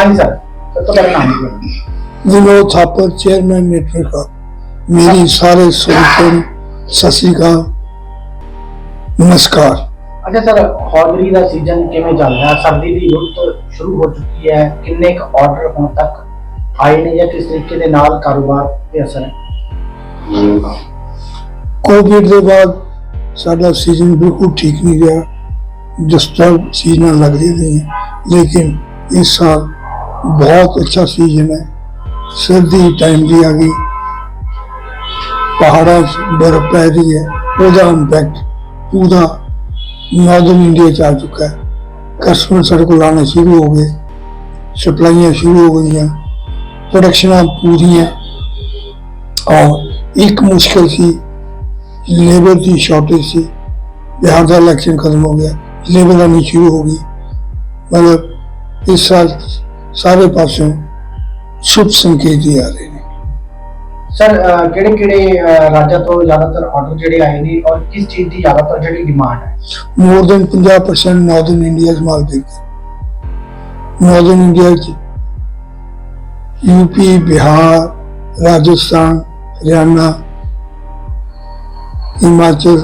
ਹਾਂਜੀ ਸਰ ਸਭ ਤੋਂ ਪਹਿਲਾਂ ਨਾਮ ਜੀ ਵਿਨੋਦ ਥਾਪਰ ਚੇਅਰਮੈਨ ਨੈਟਵਰਕ। ਮੇਰੀ ਸਾਰੇ ਸਰੋਤਿਆਂ ਨੂੰ ਸਤਿ ਸ਼੍ਰੀ ਅਕਾਲ। ਨਮਸਕਾਰ। ਅੱਛਾ ਸਰ ਹੌਲਰੀ ਦਾ ਸੀਜ਼ਨ ਕਿਵੇਂ ਚੱਲ ਰਿਹਾ? ਸਰਦੀ ਦੀ ਰੁੱਤ ਸ਼ੁਰੂ ਹੋ ਚੁੱਕੀ ਹੈ। ਕਿੰਨੇ ਕ ਆਰਡਰ ਹੁਣ ਤੱਕ ਆਏ ਨੇ ਜਾਂ ਕਿਸ ਤਰੀਕੇ ਦੇ ਨਾਲ ਕਾਰੋਬਾਰ ਤੇ ਅਸਰ ਹੈ? ਕੋਵਿਡ ਦੇ ਬਾਅਦ ਸਾਡਾ ਸੀਜ਼ਨ ਬਿਲਕੁਲ ਠੀਕ ਨਹੀਂ ਗਿਆ ਡਿਸਟਰਬ ਸੀਜ਼ਨਾਂ ਲੱਗਦੀਆਂ ਰਹੀਆਂ। ਲੇਕਿਨ ਇਸ ਸਾਲ ਬਹੁਤ ਅੱਛਾ ਸੀਜ਼ਨ ਹੈ ਸਰਦੀ ਟਾਈਮ ਦੀ ਆ ਗਈ ਪਹਾੜਾਂ 'ਚ ਬਰਫ਼ ਪੈ ਰਹੀ ਹੈ ਉਹਦਾ ਇੰਪੈਕਟ ਪੂਰਾ ਨਾਰਦਰਨ ਇੰਡੀਆ 'ਚ ਆ ਚੁੱਕਾ ਹੈ ਕਸਟਮਰ ਸਾਡੇ ਕੋਲ ਆਉਣੇ ਸ਼ੁਰੂ ਹੋ ਗਏ ਸਪਲਾਈਆਂ ਸ਼ੁਰੂ ਹੋ ਗਈਆਂ ਪ੍ਰੋਡਕਸ਼ਨਾਂ ਪੂਰੀਆਂ ਔਰ ਇੱਕ ਮੁਸ਼ਕਲ ਸੀ ਲੇਬਰ ਦੀ ਸ਼ਾਰਟੇਜ ਸੀ ਬਿਹਾਰ ਦਾ ਇਲੈਕਸ਼ਨ ਖਤਮ ਹੋ ਗਿਆ ਲੇਬਰ ਆਉਣੀ ਸ਼ੁਰੂ ਹੋ ਗਈ ਮਤਲਬ ਇਸ ਸਾਲ ਸਾਰੇ ਪਾਸੋਂ ਸ਼ੁਭ ਸੰਕੇਤ ਹੀ ਆ ਰਹੇ ਨੇ ਸਰ ਕਿਹੜੇ ਕਿਹੜੇ ਰਾਜਾਂ ਤੋਂ ਜ਼ਿਆਦਾਤਰ ਆਰਡਰ ਜਿਹੜੇ ਆਏ ਨੇ ਔਰ ਕਿਸ ਚੀਜ਼ ਦੀ ਜ਼ਿਆਦਾਤਰ ਜਿਹੜੀ ਡਿਮਾਂਡ ਹੈ more than 50% northern India is Maldives. Northern India ਚ UP Bihar Rajasthan Haryana Himachal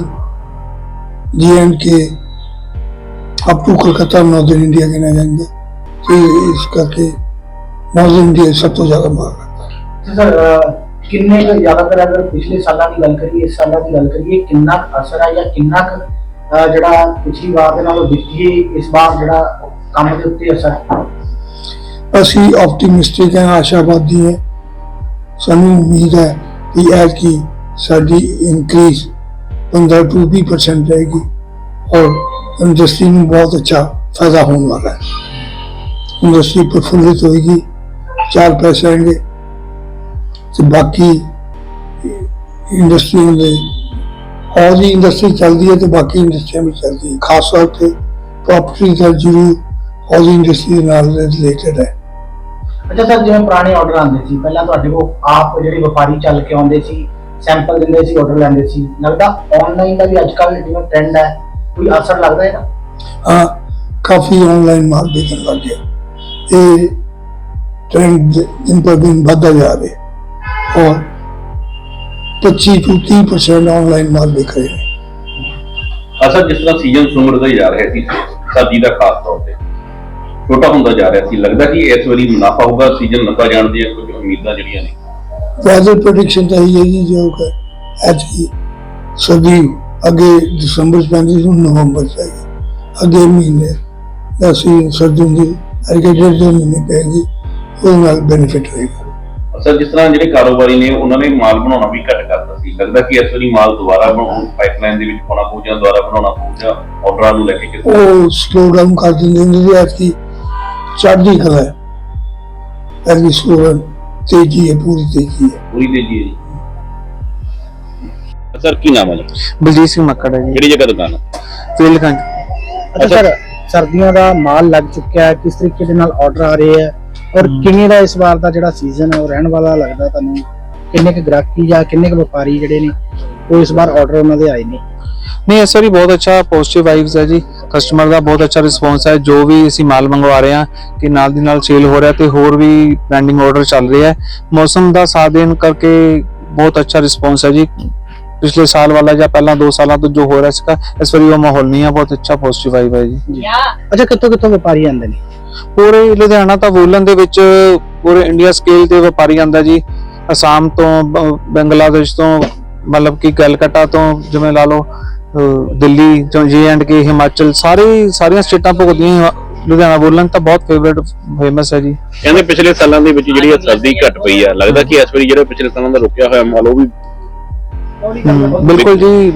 J and K up to Kolkata northern India गिना जाएंगे तो इस करके नॉर्दर्न इंडिया सब तो ज़्यादा मार रहा ਤੇ ਸਰ ਕਿੰਨੇ ਕੁ ਜ਼ਿਆਦਾਤਰ ਅਗਰ ਪਿਛਲੇ ਸਾਲਾਂ ਦੀ ਗੱਲ ਕਰੀਏ ਇਸ ਸਾਲਾਂ ਦੀ ਗੱਲ ਕਰੀਏ ਕਿੰਨਾ ਕੁ ਅਸਰ ਹੈ ਜਾਂ ਕਿੰਨਾ ਕੁ ਅਹ, ਜਿਹੜਾ ਪਿਛਲੀ ਵਾਰ ਦੇ ਨਾਲੋਂ ਵਿੱਤੀ ਇਸ ਵਾਰ ਜਿਹੜਾ ਕੰਮ ਦੇ ਉੱਤੇ ਅਸਰ ਹੈ ਅਸੀਂ ਆਪਟੀਮਿਸਟਿਕ ਹਾਂ ਆਸ਼ਾਵਾਦੀ ਹੈ ਸਾਨੂੰ ਉਮੀਦ ਹੈ ਕਿ ਐਤ ਕੀ ਸਾਡੀ ਇਨਕਰੀਜ਼ 15 ਤੋਂ 20% ਰਹੇਗੀ ਔਰ ਇੰਡਸਟਰੀ ਨੂੰ ਬਹੁਤ ਅੱਛਾ ਫਾਇਦਾ ਹੋਣ ਵਾਲਾ ਹੈ ਇੰਡਸਟਰੀ ਪ੍ਰਫੁੱਲਿਤ ਹੋਏਗੀ ਚਾਰ ਪੈਸੇ ਆਣਗੇ ਤੇ ਬਾਕੀ ਇੰਡਸਟਰੀ ਦੇ ਔਰ ਦੀ ਇੰਡਸਟਰੀ ਚੱਲਦੀ ਹੈ ਤੇ ਬਾਕੀ ਇੰਡਸਟਰੀ ਵੀ ਚੱਲਦੀ ਹੈ। ਖਾਸ ਤੌਰ ਤੇ ਪ੍ਰਾਪਰਟੀ ਦਾ ਜ਼ਰੂਰ ਔਰ ਦੀ ਇੰਡਸਟਰੀ ਨਾਲ ਰਿਲੇਟਡ ਹੈ। ਅੱਛਾ ਸਰ ਜਿਵੇਂ ਪੁਰਾਣੇ ਆਰਡਰ ਆਉਂਦੇ ਸੀ ਪਹਿਲਾਂ ਤੁਹਾਡੇ ਕੋਲ ਆਪ ਜਿਹੜੇ ਵਪਾਰੀ ਚੱਲ ਕੇ ਆਉਂਦੇ ਸੀ ਸੈਂਪਲ ਦਿੰਦੇ ਸੀ ਆਰਡਰ ਲੈਂਦੇ ਸੀ ਲੱਗਦਾ ਆਨਲਾਈਨ ਦਾ ਵੀ ਅੱਜ ਕੱਲ ਜਿਵੇਂ ਟ੍ਰੈਂਡ ਹੈ ਕੋਈ ਅਸਰ ਲੱਗਦਾ ਹੈ ਨਾ ਹਾਂ ਕਾਫੀ ਆਨਲਾਈਨ ਮਾਰਕੀਟਿੰਗ ਲੱਗ ਗਿਆ। ਇਹ ਟ੍ਰੈਂਡ ਦਿਨ ਪਰ ਦਿਨ ਵੱਧਦਾ ਜਾ ਰਿਹਾ ਔਰ 25 ਤੋਂ 30% ਆਨਲਾਈਨ ਮਾਲ ਵਿਕ ਰਹੇ ਨੇ ਅਸਲ ਜਿਸ ਤਰ੍ਹਾਂ ਸੀਜ਼ਨ ਸੁਮਰਦਾ ਹੀ ਜਾ ਰਿਹਾ ਸੀ ਸਰਦੀ ਦਾ ਖਾਸ ਤੌਰ ਤੇ ਛੋਟਾ ਹੁੰਦਾ ਜਾ ਰਿਹਾ ਸੀ ਲੱਗਦਾ ਕਿ ਇਸ ਵਾਰੀ ਮੁਨਾਫਾ ਹੋਊਗਾ ਸੀਜ਼ਨ ਲੰਬਾ ਜਾਣ ਦੀਆਂ ਕੁਝ ਉਮੀਦਾਂ ਜਿਹੜੀਆਂ ਨੇ ਵੈਦਰ ਪ੍ਰੈਡਿਕਸ਼ਨ ਤਾਂ ਇਹ ਜੀ ਜੋ ਕਿ ਅੱਜ ਕੀ ਸਰਦੀ ਅੱਗੇ ਦਸੰਬਰ ਚ ਪੈਂਦੀ ਸੀ ਨਵੰਬਰ ਚ ਆਏਗੀ ਅੱਗੇ ਮਹੀਨੇ ਦਾ ਸੀ ਸਰਦੀ ਦੀ ਡੇਢ ਦੋ ਮਹੀਨੇ ਪੈਗੀ ਉਹਦੇ ਨਾਲ ਬੈਨੀਫਿਟ ਹੋਏਗਾ ਅਸਲ ਜਿਸ ਤਰ੍ਹਾਂ ਜਿਹੜੇ ਕਾਰੋਬਾਰੀ ਨੇ ਉਹਨਾਂ ਨੇ ਮਾਲ ਬਣਾਉਣਾ ਵੀ ਘੱਟ ਕਰਤਾ ਸੀ। ਲੱਗਦਾ ਕਿ ਇਸ ਵਾਰੀ ਮਾਲ ਦੁਬਾਰਾ ਬਣਾਉਣ ਪਾਈਪਲਾਈਨ ਦੇ ਵਿੱਚ ਪਾਉਣਾ ਪਊ ਜਾਂ ਦੁਬਾਰਾ ਬਣਾਉਣਾ ਪਊ ਜਾਂ ਆਰਡਰਾਂ ਨੂੰ ਲੈ ਕੇ ਕਿਸ ਉਹ ਸਲੋ ਡਾਊਨ ਕਰ ਦਿੰਦੇ ਨੇ ਜੀ ਅੱਜ ਕੀ ਚੜ੍ਹਦੀ ਕਲਾ ਕੀ ਸਲੋ ਤੇਜ਼ੀ ਹੈ ਪੂਰੀ ਤੇਜ਼ੀ ਹੈ। ਪੂਰੀ ਤੇਜ਼ੀ ਹੈ। ਜੀ ਸਰ ਕੀ ਨਾਮ ਹੈ ਜੀ? ਬਲਜੀਤ ਸਿੰਘ ਮੱਕੜ ਹੈ ਜੀ। ਕਿਹੜੀ ਜਗ੍ਹਾ ਦੁਕਾਨ ਹੈ? ਫੀਲਡ ਕੰਜ ਅੱਛਾ ਸਰ ਸਰਦੀਆਂ ਦਾ ਮਾਲ ਲੱਗ ਚੁੱਕਿਆ ਹੈ ਕਿਸ ਤਰੀਕੇ ਦੇ ਨਾਲ ਆਰਡਰ ਆ ਰਹੇ ਹੈ ਔਰ ਕਿਵੇਂ ਦਾ ਇਸ ਵਾਰ ਦਾ ਜਿਹੜਾ ਸੀਜ਼ਨ ਹੈ ਉਹ ਰਹਿਣ ਵਾਲਾ ਲੱਗਦਾ ਤੁਹਾਨੂੰ? ਕਿੰਨੇ ਕੁ ਗ੍ਰਾਹਕੀ ਜਾਂ ਕਿੰਨੇ ਕੁ ਵਪਾਰੀ ਜਿਹੜੇ ਨੇ ਉਹ ਇਸ ਵਾਰ ਆਰਡਰ ਉਹਨਾਂ ਦੇ ਆਏ ਨੇ? ਨਹੀਂ ਇਸ ਵਾਰੀ ਬਹੁਤ ਅੱਛਾ ਪੋਜ਼ਿਟਿਵ ਵਾਈਬਸ ਹੈ ਜੀ। ਕਸਟਮਰ ਦਾ ਬਹੁਤ ਅੱਛਾ ਰਿਸਪੌਂਸ ਹੈ। ਜੋ ਵੀ ਅਸੀਂ ਮਾਲ ਮੰਗਵਾ ਰਹੇ ਹਾਂ ਕਿ ਨਾਲ ਦੀ ਨਾਲ ਸੇਲ ਹੋ ਰਿਹਾ ਤੇ ਹੋਰ ਵੀ ਪੈਂਡਿੰਗ ਆਰਡਰ ਚੱਲ ਰਿਹਾ ਹੈ। ਮੌਸਮ ਦਾ ਸਾਥ ਦੇਣ ਕਰਕੇ ਬਹੁਤ ਅੱਛਾ ਰਿਸਪੌਂਸ ਹੈ ਜੀ। ਪਿਛਲੇ ਸਾਲ ਵਾਲਾ ਜਾਂ ਪਹਿਲਾਂ 2 ਸਾਲਾਂ ਤੋਂ ਜੋ ਹੋ ਰਿਹਾ ਸੀਗਾ ਇਸ ਵਾਰੀ ਉਹ ਮਾਹੌਲ ਨਹੀਂ ਹੈ ਬਹੁਤ ਅੱਛਾ ਪੋਜ਼ਿਟਿਵ ਵਾਈਬ ਹੈ ਜੀ। ਅੱਛਾ ਕਿੱਥੋਂ ਕਿੱਥੋਂ ਵਪਾਰੀ ਆਉਂਦੇ ਨੇ? ਪੂਰੇ ਲੁਧਿਆਣਾ ਤਾਂ ਵੂਲਨ ਦੇ ਵਿੱਚ ਪੂਰੇ ਇੰਡੀਆ ਸਕੇਲ ਤੇ ਵਪਾਰੀ ਆਂਦਾ ਜੀ। ਅਸਾਮ ਤੋਂ ਬੰਗਲਾਦੇਸ਼ ਤੋਂ ਮਤਲਬ ਕਿ ਕਲਕੱਤਾ ਤੋਂ ਜਿਵੇਂ ਲਾ ਲਓ ਦਿੱਲੀ ਤੋਂ ਜੇ ਐਂਡ ਕੇ ਹਿਮਾਚਲ ਸਾਰੇ ਸਾਰੀਆਂ ਸਟੇਟਾਂ ਭੁਗਤਦੀਆਂ ਲੁਧਿਆਣਾ ਵੂਲਨ ਤਾਂ ਬਹੁਤ ਫੇਵਰਟ ਫੇਮਸ ਹੈ ਜੀ। ਕਹਿੰਦੇ ਪਿਛਲੇ ਸਾਲਾਂ ਦੇ ਵਿੱਚ ਜਿਹੜੀ ਸਰਦੀ ਘਟ ਪਈ ਆ ਲੱਗਦਾ ਕਿ ਇਸ ਵਾਰੀ ਜਿਹੜਾ ਪਿਛਲੇ ਸਾਲਾਂ ਦਾ ਰੁਕਿਆ ਹੋਇਆ ਮਾਲ ਉਹ ਵੀ ਬਿਲਕੁਲ ਜੀ।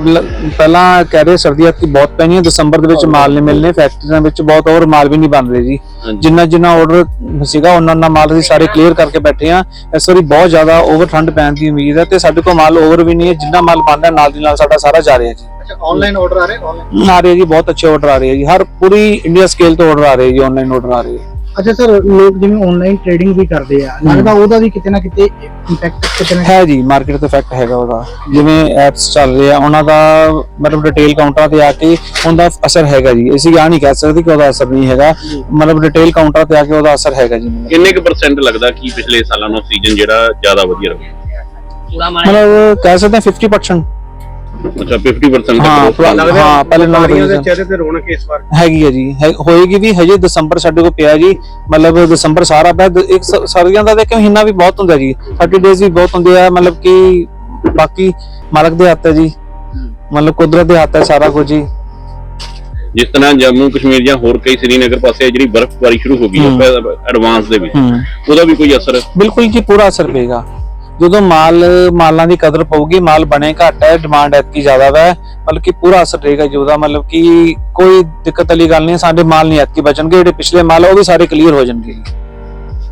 ਪਹਿਲਾਂ ਕਹਿ ਰਹੇ ਸਰਦੀਆਂ ਕਿ ਬਹੁਤ ਪੈਣੀਆਂ ਦਸੰਬਰ ਦੇ ਵਿੱਚ ਮਾਲ ਨਹੀਂ ਮਿਲਨੇ ਫੈਕਟਰੀਆਂ ਵਿੱਚ ਬਹੁਤ ਹੋਰ ਮਾਲ ਵੀ ਨਹੀਂ ਬਣ ਰਹੇ ਜੀ। ਜਿੰਨਾ ਜਿੰਨਾ ਆਰਡਰ ਸੀਗਾ ਉਹਨਾਂ ਉਹਨਾਂ ਮਾਲ ਅਸੀਂ ਸਾਰੇ ਕਲੀਅਰ ਕਰਕੇ ਬੈਠੇ ਆ ਇਸ ਵਾਰੀ ਬਹੁਤ ਜ਼ਿਆਦਾ ਓਵਰ ਠੰਡ ਪੈਣ ਦੀ ਉਮੀਦ ਹੈ ਤੇ ਸਾਡੇ ਕੋਲ ਮਾਲ ਓਵਰ ਵੀ ਨਹੀਂ ਹੈ ਜਿੰਨਾ ਮਾਲ ਬਣਦਾ ਨਾਲ ਦੀ ਨਾਲ ਸਾਡਾ ਸਾਰਾ ਜਾ ਰਿਹਾ ਜੀ। ਆਨਲਾਈਨ ਆਰਡਰ ਆ ਰਹੇ? ਆਨਲਾਈਨ ਆ ਰਹੇ ਜੀ ਬਹੁਤ ਅੱਛੇ ਆਰਡਰ ਆ ਰਹੇ ਜੀ। ਹਰ ਪੂਰੀ ਇੰਡੀਆ ਸਕੇਲ ਤੋਂ ਆਰਡਰ ਆ ਰਹੇ ਜੀ ਆਨਲਾਈਨ ਆਰਡਰ ਆ ਰਹੇ ਅੱਛਾ ਸਰ ਲੋਕ ਜਿਵੇਂ ਆਨਲਾਈਨ ਟ੍ਰੇਡਿੰਗ ਵੀ ਕਰਦੇ ਆ ਲੱਗਦਾ ਉਹਦਾ ਵੀ ਕਿਤੇ ਨਾ ਕਿਤੇ ਇੰਪੈਕਟ ਕਿਤੇ ਨਾ ਹੈ ਜੀ ਮਾਰਕੀਟ ਤੇ ਇਫੈਕਟ ਹੈਗਾ ਉਹਦਾ। ਜਿਵੇਂ ਐਪਸ ਚੱਲ ਰਹੇ ਆ ਉਹਨਾਂ ਦਾ ਮਤਲਬ ਰਿਟੇਲ ਕਾਊਂਟਰਾਂ ਤੇ ਆ ਕੇ ਉਹਦਾ ਅਸਰ ਹੈਗਾ ਜੀ। ਅਸੀਂ ਆ ਨਹੀਂ ਕਹਿ ਸਕਦੇ ਕਿ ਉਹਦਾ ਅਸਰ ਨਹੀਂ ਹੈਗਾ। ਮਤਲਬ ਰਿਟੇਲ ਕਾਊਂਟਰਾਂ ਤੇ ਆ ਕੇ ਉਹਦਾ ਅਸਰ ਹੈਗਾ ਜੀ। ਕਿੰਨੇ ਕੁ ਪਰਸੈਂਟ ਲੱਗਦਾ ਕਿ ਪਿਛਲੇ ਸਾਲਾਂ ਨਾਲੋਂ ਸੀਜ਼ਨ ਜਿਹੜਾ ਜ਼ਿਆਦਾ ਵਧੀਆ ਰਿਹਾ? ਮਤਲਬ ਕਹਿ ਸਕਦੇ ਹਾਂ 50% ਅੱਛਾ 50% ਹਾਂ ਲੱਗਦਾ। ਹਾਂ? ਪਹਿਲੇ ਨਾਲ ਦੇ ਚਿਹਰੇ ਤੇ ਰੌਣਕ ਇਸ ਵਾਰ? ਹੈਗੀ ਹੈ ਜੀ ਹੈ- ਹੋਏਗੀ ਵੀ ਹਜੇ ਦਸੰਬਰ ਸਾਡੇ ਕੋਲ ਪਿਆ ਜੀ ਮਤਲਬ ਦਸੰਬਰ ਸਾਰਾ ਪਿਆ ਦ- ਇੱਕ ਸ- ਸਰਦੀਆਂ ਦਾ ਦੇਖ ਮਹੀਨਾ ਵੀ ਬਹੁਤ ਹੁੰਦਾ ਜੀ 30 ਡੇਜ਼ ਵੀ ਬਹੁਤ ਹੁੰਦੇ ਆ ਮਤਲਬ ਕਿ ਬਾਕੀ ਮਾਲਕ ਦੇ ਹੱਥ ਹੈ ਜੀ ਮਤਲਬ ਕੁਦਰਤ ਦੇ ਹੱਥ ਹੈ ਸਾਰਾ ਕੁਝ ਜੀ। ਜਿਸ ਤਰ੍ਹਾਂ ਜੰਮੂ ਕਸ਼ਮੀਰ ਜਾਂ ਹੋਰ ਕਈ ਸ੍ਰੀਨਗਰ ਪਾਸੇ ਜਿਹੜੀ ਬਰਫ਼ਬਾਰੀ ਸ਼ੁਰੂ ਹੋ ਗਈ ਹੈ ਐਡਵਾਂਸ ਦੇ ਵਿੱਚ ਹੂੰ। ਉਹਦਾ ਵੀ ਕੋਈ ਅਸਰ? ਬਿਲਕੁਲ ਜੀ ਪੂਰਾ ਅਸਰ ਪਏਗਾ। ਜਦੋਂ ਮਾਲ, ਮਾਲਾਂ ਦੀ ਕਦਰ ਪਊਗੀ, ਮਾਲ ਬਣੇ ਘੱਟ ਹੈ ਡਿਮਾਂਡ ਐਤਕੀ ਜ਼ਿਆਦਾ ਹੈ ਮਤਲਬ ਕਿ ਪੂਰਾ ਅਸਰ ਰਹੇਗਾ ਜੀ ਉਹਦਾ, ਮਤਲਬ ਕਿ ਕੋਈ ਦਿੱਕਤ ਵਾਲੀ ਗੱਲ ਨਹੀਂ, ਸਾਡੇ ਮਾਲ ਨਹੀਂ ਐਤਕੀ ਬਚਣਗੇ, ਜਿਹੜੇ ਪਿਛਲੇ ਮਾਲ ਉਹ ਵੀ ਸਾਰੇ ਕਲੀਅਰ ਹੋ ਜਾਣਗੇ ਜੀ।